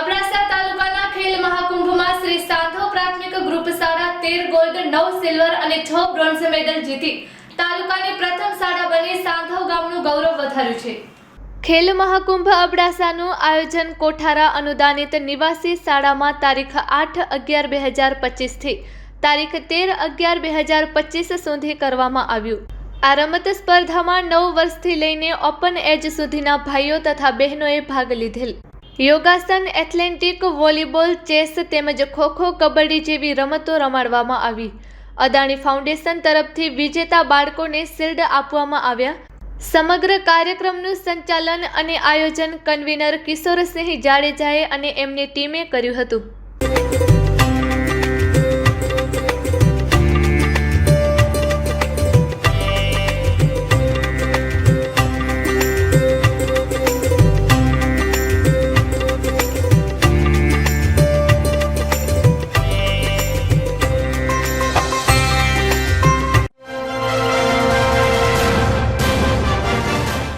અબડાસા તાલુકાના ખેલ મહાકુંભમાં શ્રી સાંધો પ્રાથમિક ગ્રુપ શાળા તેર ગોલ્ડ, નવ સિલ્વર અને છ બ્રોન્ઝ મેડલ જીતી. તાલુકાની પ્રથમ શાળા બની સાંધવ ગામનું ગૌરવ વધાર્યું છે. ખેલ મહાકુંભ અબડાસાનું આયોજન કોઠારા અનુદાનિત નિવાસી શાળામાં તારીખ આઠ અગિયાર બે હજાર પચીસથી તારીખ તેર અગિયાર બે હજાર પચીસ સુધી કરવામાં આવ્યું. આ રમત સ્પર્ધામાં નવ વર્ષથી લઈને ઓપન એજ સુધીના ભાઈઓ તથા બહેનોએ ભાગ લીધેલ. યોગાસન, એથ્લેટિક, વોલીબોલ, ચેસ તેમજ ખોખો, કબડ્ડી જેવી રમતો રમાડવામાં આવી. અદાણી ફાઉન્ડેશન તરફથી વિજેતા બાળકોને શિલ્ડ આપવામાં આવ્યા. સમગ્ર કાર્યક્રમનું સંચાલન અને આયોજન કન્વીનર કિશોરસિંહ જાડેજાએ અને એમની ટીમે કર્યું હતું.